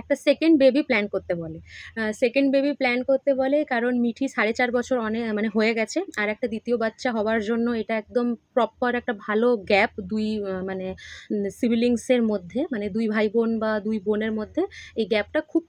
একটা second baby plan করতে বলে। সেকেন্ড বেবি প্ল্যান করতে বলে কারণ মিঠি সাড়ে চার বছর অনেক মানে হয়ে গেছে। আর একটা দ্বিতীয় বাচ্চা হওয়ার জন্য এটা একদম প্রপার একটা ভালো গ্যাপ দুই মানে সিবলিংসের মধ্যে মানে দুই ভাই বোন বা দুই বোনের মধ্যে এই গ্যাপটা খুব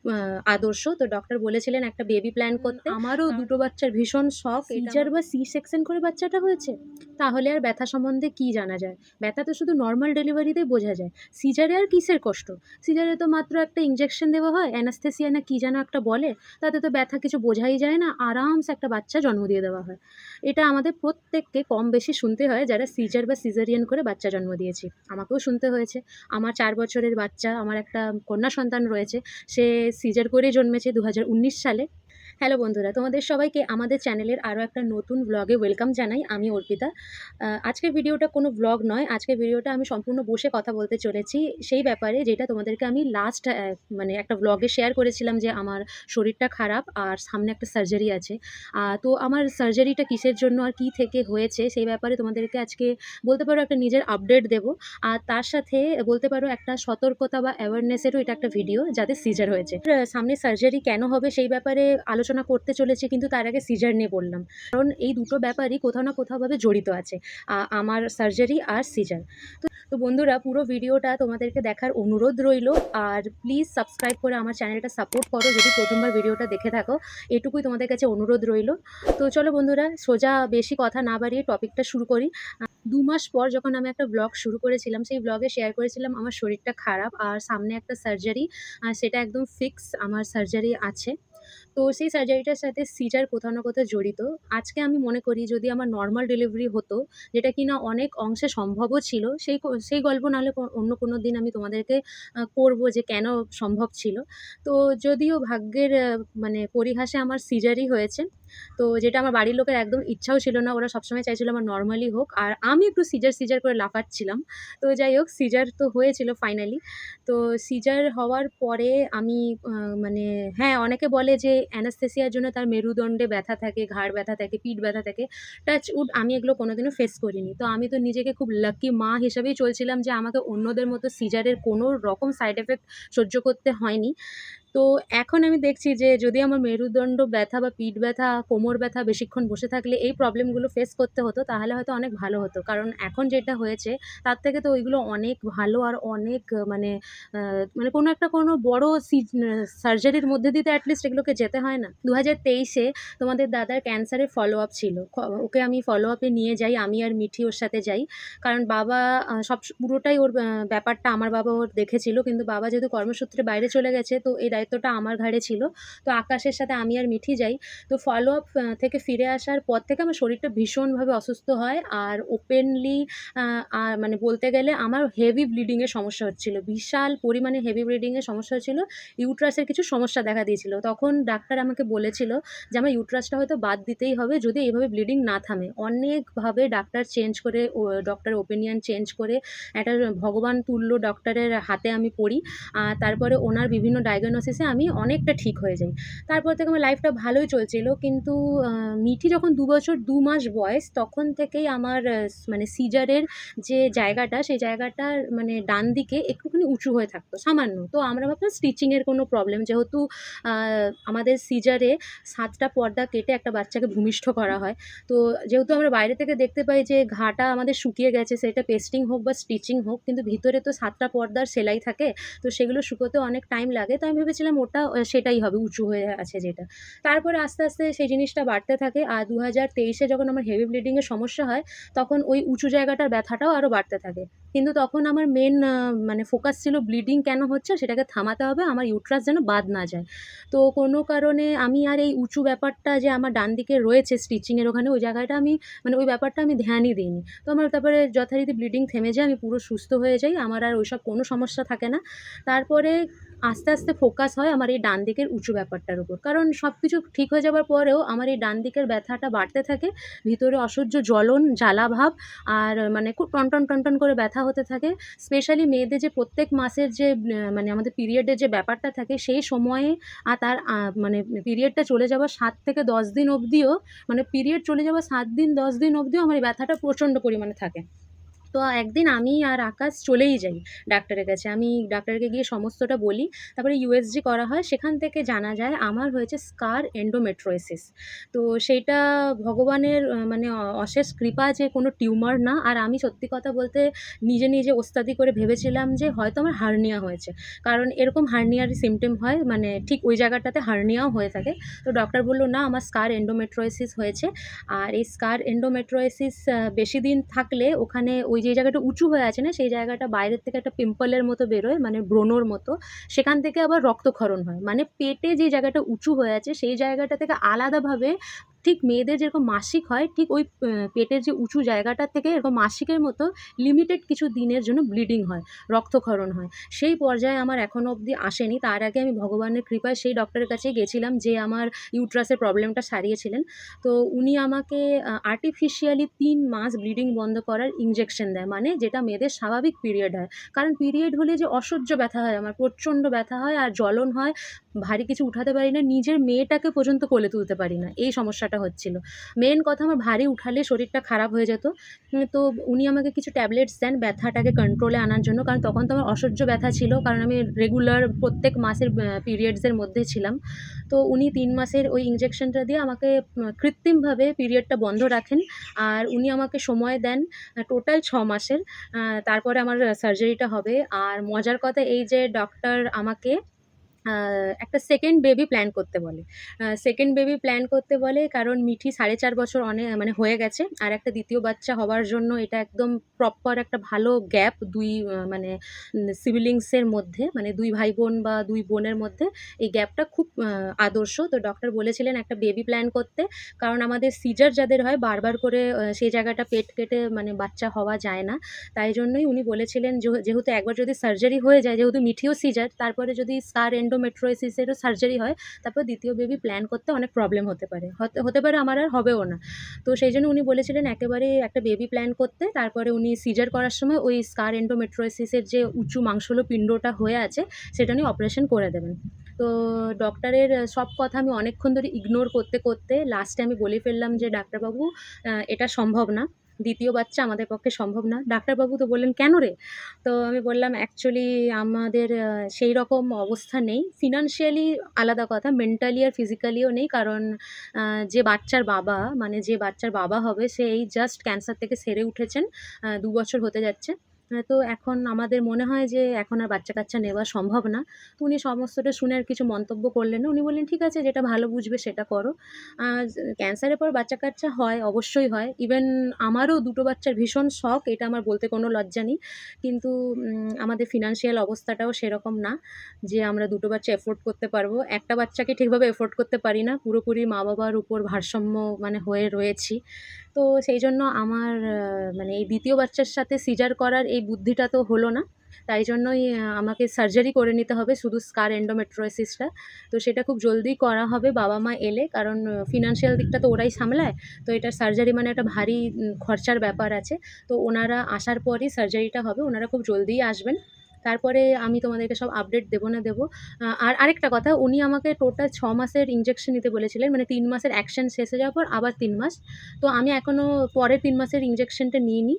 আদর্শ। তো ডক্টর বলেছিলেন একটা বেবি প্ল্যান করতে। আমারও দুটো বাচ্চার ভীষণ শখ। সিজার বা সি সেকশন করে বাচ্চাটা হয়েছে। তাহলে আর ব্যথা সম্বন্ধে কি জানা যায়? ব্যথা তো শুধু নর্মাল ডেলিভারিতেই বোঝা যায়। সিজারে আর কিসের কষ্ট? সিজারে তো মাত্র একটা ইঞ্জেকশন দেওয়া হয় অ্যানাস্থেসিয়া না কি যেন একটা বলে, তাতে তো ব্যথা কিছু বোঝাই যায় না, আরামসে একটা বাচ্চা জন্ম দিয়ে দেওয়া হয়। এটা আমাদের প্রত্যেককে কম বেশি শুনতে হয় যারা সিজার বা সিজারিয়ান করে বাচ্চা জন্ম দিয়েছি। আমাকেও শুনতে হয়েছে। আমার চার বছরের বাচ্চা, আমার একটা কন্যা সন্তান রয়েছে, সে সিজার করে জন্মেছে দু হাজার উনিশ সালে। হ্যালো বন্ধুরা, তোমাদের সবাইকে আমাদের চ্যানেলের আরও একটা নতুন ব্লগে ওয়েলকাম জানাই, আমি অর্পিতা। আজকের ভিডিওটা কোনো ব্লগ নয়, আজকের ভিডিওটা আমি সম্পূর্ণ বসে কথা বলতে চলেছি। সেই ব্যাপারে যেটা তোমাদেরকে আমি লাস্ট মানে একটা ব্লগে শেয়ার করেছিলাম যে আমার শরীরটা খারাপ আর সামনে একটা সার্জারি আছে। তো আমার সার্জারিটা কিসের জন্য আর কি থেকে হয়েছে সেই ব্যাপারে তোমাদেরকে আজকে বলতে পারো একটা নিজের আপডেট দেব। আর তার সাথে বলতে পারো একটা সতর্কতা বা অ্যাওয়ারনেসেরও এটা একটা ভিডিও যাতে সিজার হয়েছে। সামনে সার্জারি কেন হবে সেই ব্যাপারে আলোচনা করতে চলেছে, কিন্তু তার আগে সিজার নিয়ে বললাম কারণ এই দুটো ব্যাপারই কোথাও না কোথাওভাবে জড়িত আছে আমার সার্জারি আর সিজার তো তো বন্ধুরা, পুরো ভিডিওটা তোমাদেরকে দেখার অনুরোধ রইল। আর প্লিজ সাবস্ক্রাইব করে আমার চ্যানেলটা সাপোর্ট করো, যদি প্রথমবার ভিডিওটা দেখে থাকো, এটুকুই তোমাদের কাছে অনুরোধ রইল। তো চলো বন্ধুরা, সোজা বেশি কথা না বাড়িয়ে টপিকটা শুরু করি। দু মাস পর যখন আমি একটা ব্লগ শুরু করেছিলাম, সেই ব্লগে শেয়ার করেছিলাম, আমার শরীরটা খারাপ আর সামনে একটা সার্জারি সেটা একদম ফিক্স আমার সার্জারি আছে। তো সেই সার্জারিটার সাথে সিজার কোথাও না কোথাও জড়িত। আজকে আমি মনে করি যদি আমার নর্মাল ডেলিভারি হতো, যেটা কিনা অনেক অংশে সম্ভবও ছিল, সেই সেই গল্প নাহলে অন্য কোনো দিন আমি তোমাদেরকে করব যে কেন সম্ভব ছিল। তো যদিও ভাগ্যের মানে পরিহাসে আমার সিজারই হয়েছে তো যেটা আমার বাড়ির লোকের একদম ইচ্ছাও ছিল না, ওরা সবসময় চাইছিল আমার নর্মালি হোক, আর আমি একটু সিজার সিজার করে লাফাচ্ছিলাম। তো যাই হোক সিজার তো হয়েছিল ফাইনালি তো সিজার হওয়ার পরে আমি মানে হ্যাঁ অনেকে বলে যে অ্যানাস্থেসিয়ার জন্য তার মেরুদণ্ডে ব্যথা থাকে, ঘাড় ব্যথা থাকে, পিঠ ব্যথা থাকে। টাচ উড আমি এগুলো কোনোদিনও ফেস করিনি। তো আমি তো নিজেকে খুব লাকি মা হিসেবেই চলছিলাম যে আমাকে অন্যদের মতো সিজারের কোনো রকম সাইড এফেক্ট সহ্য করতে হয়নি। তো এখন আমি দেখছি যে যদি আমার মেরুদণ্ড ব্যথা বা পিঠ ব্যথা, কোমর ব্যথা বেশিক্ষণ বসে থাকলে এই প্রবলেমগুলো ফেস করতে হতো, তাহলে হয়তো অনেক ভালো হতো। কারণ এখন যেটা হয়েছে, তার থেকে তো ওইগুলো অনেক ভালো আর অনেক মানে মানে কোনো একটা কোনো বড় সার্জারির মধ্যে দিতে অ্যাটলিস্ট এগুলোকে যেতে হয় না। দু হাজার তেইশে তোমাদের দাদার ক্যান্সারের ফলো আপ ছিল ওকে আমি ফলো আপে নিয়ে যাই, আমি আর মিঠি ওর সাথে যাই। কারণ বাবা সব, পুরোটাই ওর ব্যাপারটা আমার বাবা ওর দেখেছিল। কিন্তু বাবা যেহেতু কর্মসূত্রে বাইরে চলে গেছে, তো এই দায়িত্বটা আমার ঘাড়ে ছিল। তো আকাশের সাথে আমি আর মিঠি যাই। তো ফলো আপ থেকে ফিরে আসার পর থেকে আমার শরীরটা ভীষণভাবে অসুস্থ হয়। আর ওপেনলি আর মানে বলতে গেলে আমার হেভি ব্লিডিংয়ের সমস্যা হচ্ছিল। বিশাল পরিমাণে হেভি ব্লিডিংয়ের সমস্যা হচ্ছিল। ইউট্রাসের কিছু সমস্যা দেখা দিয়েছিল। তখন ডাক্তার আমাকে বলেছিল যে, আমার ইউট্রাসটা হয়তো বাদ দিতেই হবে যদি এইভাবে ব্লিডিং না থামে। অনেকভাবে ডাক্তার চেঞ্জ করে ডক্টর ওপিনিয়ন চেঞ্জ করে, একটা ভগবান তুল্য ডক্টরের হাতে আমি পড়ি। তারপরে ওনার বিভিন্ন ডায়াগনোসিসে আমি অনেকটা ঠিক হয়ে যাই। তারপর থেকে আমার লাইফটা ভালোই চলছিল। কিন্তু মিঠি যখন দু বছর, দু মাস বয়স, তখন থেকেই আমার মানে সিজারের যে জায়গাটা, সেই জায়গাটার মানে ডান দিকে একটুখানি উঁচু হয়ে থাকতো, সামান্য। তো আমরা ভাবলাম স্টিচিংয়ের কোনো প্রবলেম যেহেতু আমাদের সিজারে সাতটা পর্দা কেটে একটা বাচ্চাকে ভূমিষ্ঠ করা হয়। তো যেহেতু আমরা বাইরে থেকে দেখতে পাই যে ঘাটা আমাদের শুকিয়ে গেছে, সেটা পেস্টিং হোক বা স্টিচিং হোক, কিন্তু ভিতরে তো সাতটা পর্দার সেলাই থাকে, তো সেগুলো শুকোতে অনেক টাইম লাগে। তো আমি ভেবেছিলাম ওটা সেটাই হবে, উঁচু হয়ে আছে যেটা। তারপরে আস্তে আস্তে সেই জিনিসটা বাড়তে থাকে, আর দু হাজার তেইশে যখন আমার হেভি ব্লিডিংয়ের সমস্যা হয়, তখন ওই উঁচু জায়গাটার ব্যথাটাও আরও বাড়তে থাকে। কিন্তু তখন আমার মেন মানে ফোকাস ছিল ব্লিডিং কেন হচ্ছে সেটাকে থামাতে হবে, আমার ইউট্রাস যেন বাদ না যায়। তো কোনো কারণে আমি আর এই উঁচু ব্যাপারটা যে আমার ডান দিকে রয়েছে স্টিচিংয়ের ওখানে, ওই জায়গাটা আমি মানে ওই ব্যাপারটা আমি ধ্যানই দিইনি। তো আমার তারপরে যথারীতি ব্লিডিং থেমে যায়, আমি পুরো সুস্থ হয়ে যাই, আমার আর ওইসব কোনো সমস্যা থাকে না। তারপরে আস্তে আস্তে ফোকাস হয় আমার এই ডান দিকের উঁচু ব্যাপারটার উপর। কারণ সব কিছু ঠিক হয়ে যাওয়ার পরেও আমার এই ডান দিকের ব্যথাটা বাড়তে থাকে, ভিতরে অসহ্য জ্বলন জ্বালাভাব আর মানে খুব টনটন টনটন করে ব্যথা হতে থাকে স্পেশালি মেয়েদের যে প্রত্যেক মাসের যে মানে আমাদের পিরিয়ডের যে ব্যাপারটা থাকে, সেই সময়ে আর তার মানে পিরিয়ডটা চলে যাওয়ার সাত থেকে দশ দিন অবধিও মানে পিরিয়ড চলে যাওয়ার সাত দিন, দশ দিন অবধিও আমার এই ব্যথাটা প্রচণ্ড পরিমাণে থাকে। তো একদিন আমি আর আকাশ চলেই যাই ডাক্তারের কাছে। আমি ডাক্তারকে গিয়ে সমস্তটা বলি। তারপরে ইউএসজি করা হয়। সেখান থেকে জানা যায় আমার হয়েছে স্কার এন্ডোমেট্রিওসিস। তো সেইটা ভগবানের মানে অশেষ কৃপা যে কোনো টিউমার না। আর আমি সত্যি কথা বলতে নিজে, নিজে ওস্তাদি করে ভেবেছিলাম যে হয়তো আমার হার্নিয়া হয়েছে। কারণ এরকম হার্নিয়ারই সিম্পটম হয় মানে ঠিক ওই জায়গাটাতে হার্নিয়াও হয়ে থাকে। তো ডক্টর বলল "না আমার স্কার এন্ডোমেট্রিওসিস হয়েছে। আর এই স্কার এন্ডোমেট্রিওসিস আ বেশিদিন থাকলে ওখানে ওই যে জায়গাটা উঁচু হয়ে আছে না, সেই জায়গাটা বাইরের থেকে একটা পিম্পলের মতো বেরোয় মানে ব্রণর মতো। সেখান থেকে আবার রক্তক্ষরণ হয়। মানে পেটে যে জায়গাটা উঁচু হয়ে আছে সেই জায়গাটা থেকে আলাদাভাবে ঠিক মেয়েদের যেরকম মাসিক হয় ঠিক ওই পেটের যে উঁচু জায়গাটা থেকে এরকম মাসিকের মতো লিমিটেড কিছু দিনের জন্য ব্লিডিং হয়, রক্তক্ষরণ হয়। সেই পর্যায়ে আমার এখনও অবধি আসেনি। তার আগে আমি ভগবানের কৃপায় সেই ডক্টরের কাছেই গেছিলাম যে আমার ইউট্রাসের প্রবলেমটা সারিয়েছিলেন। তো উনি আমাকে আর্টিফিশিয়ালি তিন মাস ব্লিডিং বন্ধ করার ইঞ্জেকশন দেয়। মানে যেটা মেয়েদের স্বাভাবিক পিরিয়ড হয়। কারণ পিরিয়ড হলে যে অসহ্য ব্যথা হয় আমার, প্রচণ্ড ব্যথা হয় আর জ্বলন হয়। ভারী কিছু উঠাতে পারি না। নিজের মেয়েটাকে পর্যন্ত কোলে তুলতে পারি না। এই সমস্যাটা হচ্ছিল। মেন কথা আমার ভারী উঠালে শরীরটা খারাপ হয়ে যেত। তো উনি আমাকে কিছু ট্যাবলেটস দেন ব্যথাটাকে কন্ট্রোলে আনার জন্য। কারণ তখন তো আমার অসহ্য ব্যথা ছিল। কারণ আমি রেগুলার প্রত্যেক মাসের পিরিয়ডসের মধ্যে ছিলাম। তো উনি তিন মাসের ওই ইঞ্জেকশনটা দিয়ে আমাকে কৃত্রিমভাবে পিরিয়ডটা বন্ধ রাখেন। আর উনি আমাকে সময় দেন টোটাল ছ মাসের। তারপরে আমার সার্জারিটা হবে। আর মজার কথা এই যে ডক্টর আমাকে একটা সেকেন্ড বেবি প্ল্যান করতে বলে। সেকেন্ড বেবি প্ল্যান করতে বলে কারণ মিঠি ৪.৫ বছর অনে মানে হয়ে গেছে। আর একটা দ্বিতীয় বাচ্চা হওয়ার জন্য এটা একদম প্রপার একটা ভালো গ্যাপ দুই মানে উম সিবলিংসের মধ্যে মানে দুই ভাই-বোন বা দুই বোনের মধ্যে এই গ্যাপটা খুব আদর্শ। তো ডক্টর বলেছিলেন একটা বেবি প্ল্যান করতে। কারণ আমাদের সিজার যাদের হয় বারবার করে সেই জায়গাটা পেট কেটে মানে বাচ্চা হওয়া যায় না। তাই জন্যই উনি বলেছিলেন যেহ যেহেতু একবার যদি সার্জারি হয়ে যায়, যেহেতু মিঠিও সিজার, তারপরে যদি স্কার এন্ডোমেট্রিওসিস এরও সার্জারি হয়, তারপর দ্বিতীয় বেবি প্ল্যান করতে অনেক প্রবলেম হতে পারে। হতে হতে পারে আমার আর হবেও না। তো সেই জন্য উনি বলেছিলেন একেবারে একটা বেবি প্ল্যান করতে। তারপরে উনি সিজার করার সময় ওই স্কার এন্ডোমেট্রোসিসের যে উঁচু মাংসল পিণ্ডটা হয়ে আছে, সেটা নিয়ে অপারেশন করে দেবেন। তো ডক্টরের সব কথা আমি অনেকক্ষণ ধরে ইগনোর করতে, করতে লাস্টে আমি বলে ফেললাম যে, "ডাক্তারবাবু এটা সম্ভব না। ২য় বাচ্চা আমাদের পক্ষে সম্ভব না।" ডাক্তারবাবু তো বললেন, "কেন রে?" তো আমি বললাম, "অ্যাকচুয়ালি আমাদের সেই রকম অবস্থা নেই। ফিনান্সিয়ালি আলাদা কথা, মেন্টালি আর ফিজিক্যালিও নেই। কারণ যে বাচ্চার বাবা মানে যে বাচ্চার বাবা হবে সে এই জাস্ট ক্যান্সার থেকে সেরে উঠেছেন। দু বছর হতে যাচ্ছে। আ তো এখন আমাদের মনে হয় যে এখন আর বাচ্চা-কাচ্চা নেওয়া সম্ভব না।" উনি সমস্তটা শুনে আর কিছু মন্তব্য করলেন। উনি বললেন, "ঠিক আছে যেটা ভালো বুঝবে সেটা করো।" ক্যান্সারের পর বাচ্চা-কাচ্চা হয়, অবশ্যই হয়। ইভেন আমারও দুটো বাচ্চার ভীষণ শখ, এটা আমার বলতে কোনো লজ্জা নেই। কিন্তু আমাদের ফিনান্সিয়াল অবস্থাটাও সেরকম না যে আমরা দুটো বাচ্চা এফোর্ড করতে পারব। একটা বাচ্চাকে ঠিকভাবে এফোর্ড করতে পারি না। পুরোপুরি মা-বাবার উপর ভারসাম্য মানে হয়ে রয়েছি। তো সেই জন্য আমার মানে এই দ্বিতীয় বাচ্চার সাথে সিজার করার এই বুদ্ধিটা তো হলো না। তাই জন্যই আমাকে সার্জারি করে নিতে হবে শুধু স্কার এন্ডোমেট্রোসিসটা তো সেটা খুব জলদি করা হবে বাবা-মা এলে। কারণ ফিনান্সিয়াল দিকটা তো ওরাই সামলায়। তো এটা সার্জারি মানে একটা ভারী খরচার ব্যাপার আছে। তো ওনারা আসার পরই সার্জারিটা হবে। ওনারা খুব জলদিই আসবেন। তারপরে আমি তোমাদেরকে সব আপডেট দেবো না দেবো। আর আরেকটা কথা উনি আমাকে টোটাল ছ মাসের ইঞ্জেকশন নিতে বলেছিলেন। মানে তিন মাসের অ্যাকশন শেষ হয়ে যাওয়ার পর আবার তিন মাস। তো আমি এখনও পরের তিন মাসের ইনজেকশনটা নিইনি।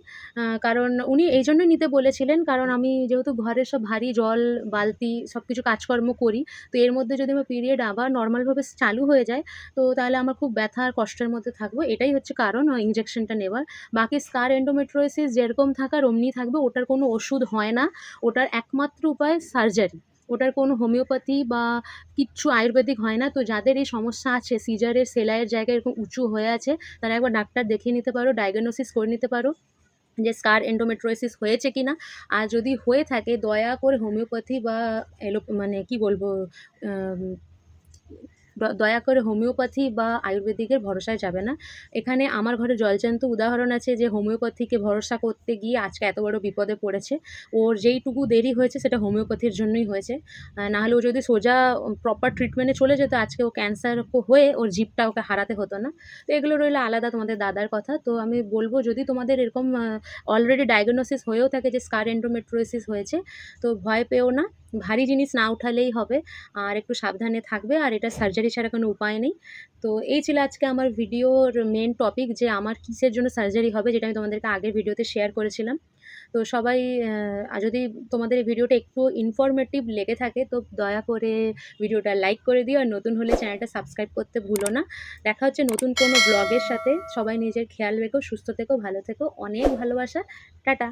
কারণ উনি এইজন্যই নিতে বলেছিলেন কারণ আমি যেহেতু ঘরের সব ভারী জল, বালতি সব কিছু কাজকর্ম করি। তো এর মধ্যে যদি আমার পিরিয়ড আবার নর্মালভাবে চালু হয়ে যায়, তো তাহলে আমার খুব ব্যথা আর কষ্টের মধ্যে থাকব। এটাই হচ্ছে কারণ আ ইনজেকশনটা নেওয়ার। বাকি স্কার এন্ডোমেট্রিওসিস যেরকম থাকার অমনি থাকবে। ওটার কোনো ওষুধ হয় না। ওটার একমাত্র উপায় সার্জারি। ওটার কোনো হোমিওপ্যাথি বা কিচ্ছু আয়ুর্বেদিক হয় না। তো যাদের এই সমস্যা আছে সিজারের সেলাইয়ের জায়গায় এরকম উঁচু হয়ে আছে, তারা একবার ডাক্তার দেখিয়ে নিতে পারো, ডায়াগনোসিস করে নিতে পারো যে স্কার এন্ডোমেট্রোসিস হয়েছে কি না আর যদি হয়ে থাকে দয়া করে হোমিওপ্যাথি বা এলো মানে কি বলব দয়া করে হোমিওপ্যাথি বা আয়ুর্বেদিকের ভরসায় যাবে না। এখানে আমার ঘরে জলজ্যান্ত উদাহরণ আছে যে হোমিওপ্যাথিকে ভরসা করতে গিয়ে আজকে এত বড় বিপদে পড়েছে। ওর যেইটুকু দেরি হয়েছে সেটা হোমিওপ্যাথির জন্যই হয়েছে। নাহলে ও যদি সোজা প্রপার ট্রিটমেন্টে চলে যেত আজকে ও ক্যান্সার হয়ে ওর জিভটা ওকে হারাতে হতো না। তো এগুলো রইল আলাদা তোমাদের দাদার কথা। তো আমি বলব যদি তোমাদের এরকম অলরেডি ডায়াগনোসিস হয়েও থাকে যে স্কার এন্ডোমেট্রোসিস হয়েছে, তো ভয় পেও না। ভারী জিনিস না উঠালেই হবে। আর একটু সাবধানে থাকবে। আর এটা সার্জারি ছাড়া কোনো উপায় নেই। তো এই ছিল আজকে আমার ভিডিওর মেন টপিক যে আমার কিসের জন্য সার্জারি হবে, যেটা আমি তোমাদেরকে আগের ভিডিওতে শেয়ার করেছিলাম। তো সবাই যদি তোমাদের এই ভিডিওটা একটু ইনফরমেটিভ লেগে থাকে, তো দয়া করে ভিডিওটা লাইক করে দিও আর নতুন হলে চ্যানেলটা সাবস্ক্রাইব করতে ভুলো না দেখা হচ্ছে নতুন কোনো ব্লগের সাথে সবাই নিজের খেয়াল রেখো, সুস্থ থেকো, ভালো থেকো অনেক ভালোবাসা টাটা